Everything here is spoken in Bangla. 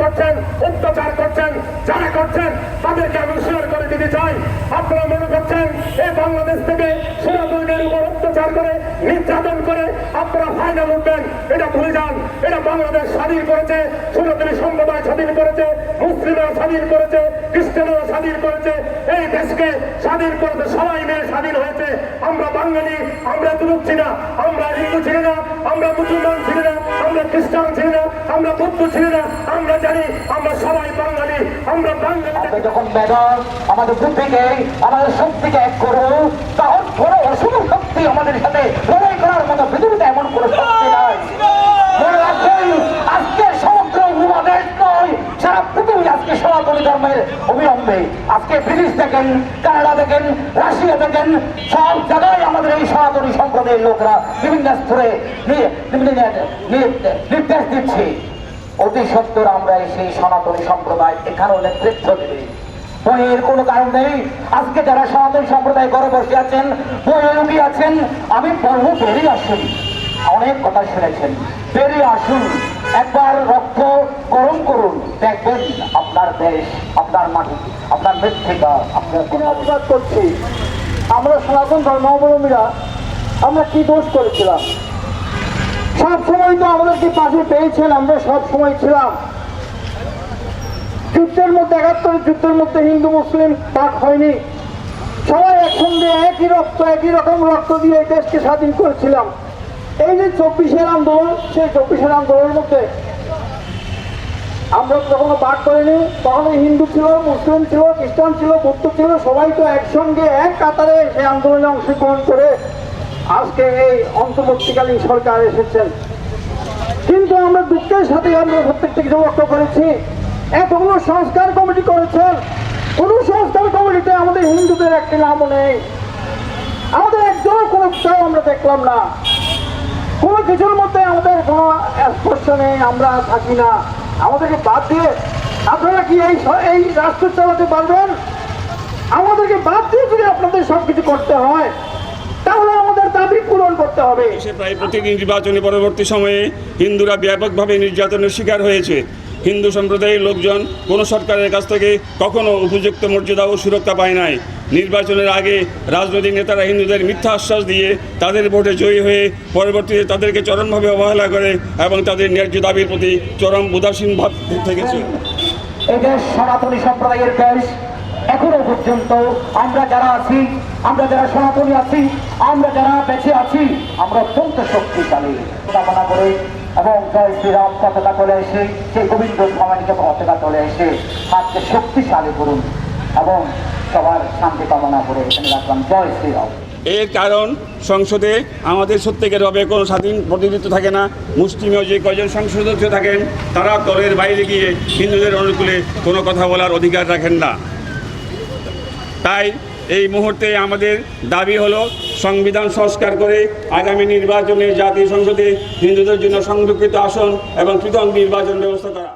করছেন অত্যাচার করছেন, যারা করছেন, তাদেরকে আমি শেয়ার করে দিতে চাই। আপনারা মনে করছেন এই বাংলাদেশ থেকে সনাতনীদের উপর অত্যাচার করে, নির্যাতন করে আপনারা ফাইনাল উঠবেন। এটা ভুলে যান, এটা বাংলাদেশ স্বাধীন করেছে সনাতনী সম্প্রদায় স্বাধীন করেছে, মুসলিমরা স্বাধীন করেছে, খ্রিস্টানরা স্বাধীন করেছে, এই দেশকে স্বাধীন করেছে, সবাই মিলে স্বাধীন হয়েছে। আমরা বাঙালি, আমরা তুলুক ছিনা আমরা হিন্দু ছিলি না, আমরা মুসলমান খ্রিস্টান ছিলি না আমরা বৌদ্ধ ছিলি না আমরা জানি আমরা সবাই বাঙালি আমরা বাঙালি যখন মেধা আমাদের বুদ্ধিকে আমাদের শক্তিকে এক করব তখন কোনো অশুভ শক্তি আমাদের সাথে লড়াই করার মতো পৃথিবীতে এমন কোনো শক্তি নাই। আজকে সমগ্র উপমহাদেশ নয় সারা পৃথিবী আজকে সনাতনী ধর্মের অবিলম্বে। আজকে ব্রিটিশ দেখেন কানাডা দেখেন রাশিয়া দেখেন সব জায়গায় আমাদের এই লোকরা বিভিন্ন স্তরে নির্দেশ দিচ্ছে। অতি সত্তর আমরা সেই সনাতনী সম্প্রদায় এখানেও নেতৃত্ব দেবে। বইয়ের কোনো কারণ নেই। আজকে যারা সনাতন সম্প্রদায় ঘরে বসে আছেন বইয়ে লুকিয়ে আছেন, আমি বলব বেরিয়ে আসুন। অনেক কথা শুনেছেন। বেরিয়ে আসুন। একবার রক্ত গরম করুন। দেখবেন আপনার দেশ, আপনার মাটি, আপনার মৃত্তিকা, আপনার অনুবাদ করছি। আমরা সনাতন ধর্মাবলম্বীরা আমরা কি দোষ করেছিলাম? সব সময় তো আমাদেরকে পাশে পেয়েছেন, আমরা সব সময় ছিলাম। যুদ্ধের মধ্যে একাত্তর যুদ্ধের মধ্যে হিন্দু, মুসলিম ভাগ হয়নি। সবাই একসঙ্গে একই রক্ত, একই রকম রক্ত দিয়ে এই দেশকে স্বাধীন করেছিলাম। এই যে চব্বিশের আন্দোলন, সেই চব্বিশের আন্দোলনের মধ্যে আমরা কখনো পাঠ করিনি। কখনো হিন্দু ছিল, মুসলিম ছিল, খ্রিস্টান ছিল, বৌদ্ধ ছিল, সবাই তো একসঙ্গে এক কাতারে সেই আন্দোলনে অংশগ্রহণ করে আজকে এই অন্তর্বর্তীকালীন সরকার এসেছেন। কিন্তু আমরা দুঃখের সাথে আমরা প্রত্যেকটা কিছু লক্ষ্য করেছি এতগুলো সংস্কার কমিটি করেছেন। কোনো সংস্কার কমিটিতে আমাদের হিন্দুদের একটি নামও নেই। আমাদের একজনও কোনো উৎসাহ আমরা দেখলাম না। কোনো কিছুর মধ্যে আমাদের কোনো স্পর্শ নেই, আমরা থাকি না। আমাদেরকে বাদ দিয়ে আপনারা কি এই এই রাষ্ট্র চালাতে পারবেন? আমাদেরকে বাদ দিয়ে যদি আপনাদের সব কিছু করতে হয়, তাহলে আমাদের পূরণ করতে হবে। দেশে প্রায় প্রতিটি নির্বাচনী পরবর্তী সময়ে হিন্দুরা ব্যাপকভাবে নির্যাতনের শিকার হয়েছে। হিন্দু সম্প্রদায়ের লোকজন কোনো সরকারের কাছ থেকে কখনো উপযুক্ত মর্যাদা ও সুরক্ষা পায় নাই। নির্বাচনের আগে রাজনৈতিক নেতারা হিন্দুদের মিথ্যা আশ্বাস দিয়ে তাদের ভোটে জয়ী হয়ে পরবর্তীতে তাদেরকে চরমভাবে অবহেলা করে এবং তাদের ন্যায্য দাবির প্রতি চরম উদাসীন ভাব থেকেছে এই সনাতনী সম্প্রদায়ের দেশ এখনও পর্যন্ত আমরা যারা আছি, আমরা যারা সনাতনী আছি, আমরা যারা বেঁচে আছি, আমরা অত্যন্ত শক্তিশালী। কামনা করে এবং জয় শ্রীরাম পতাকা চলে এসে, সেই গোবিন্দ ভবানীকে পতাকা চলে এসে হাতকে শক্তিশালী করুন এবং সবার শান্তি কামনা করে এখানে রাখলাম। জয় শ্রীরাম। এর কারণ সংসদে আমাদের সত্যিকারভাবে কোনো স্বাধীন প্রতিনিধিত্ব থাকে না। মুসলিমীয় যে কজন সংসদ থাকেন, তারা দলের বাইরে গিয়ে হিন্দুদের অনুকূলে কোনো কথা বলার অধিকার রাখেন না। তাই এই মুহূর্তে আমাদের দাবি হলো সংবিধান সংস্কার করে আগামী নির্বাচনে জাতীয় সংসদে হিন্দুদের জন্য সংরক্ষিত আসন এবং পৃথক নির্বাচন ব্যবস্থা করা।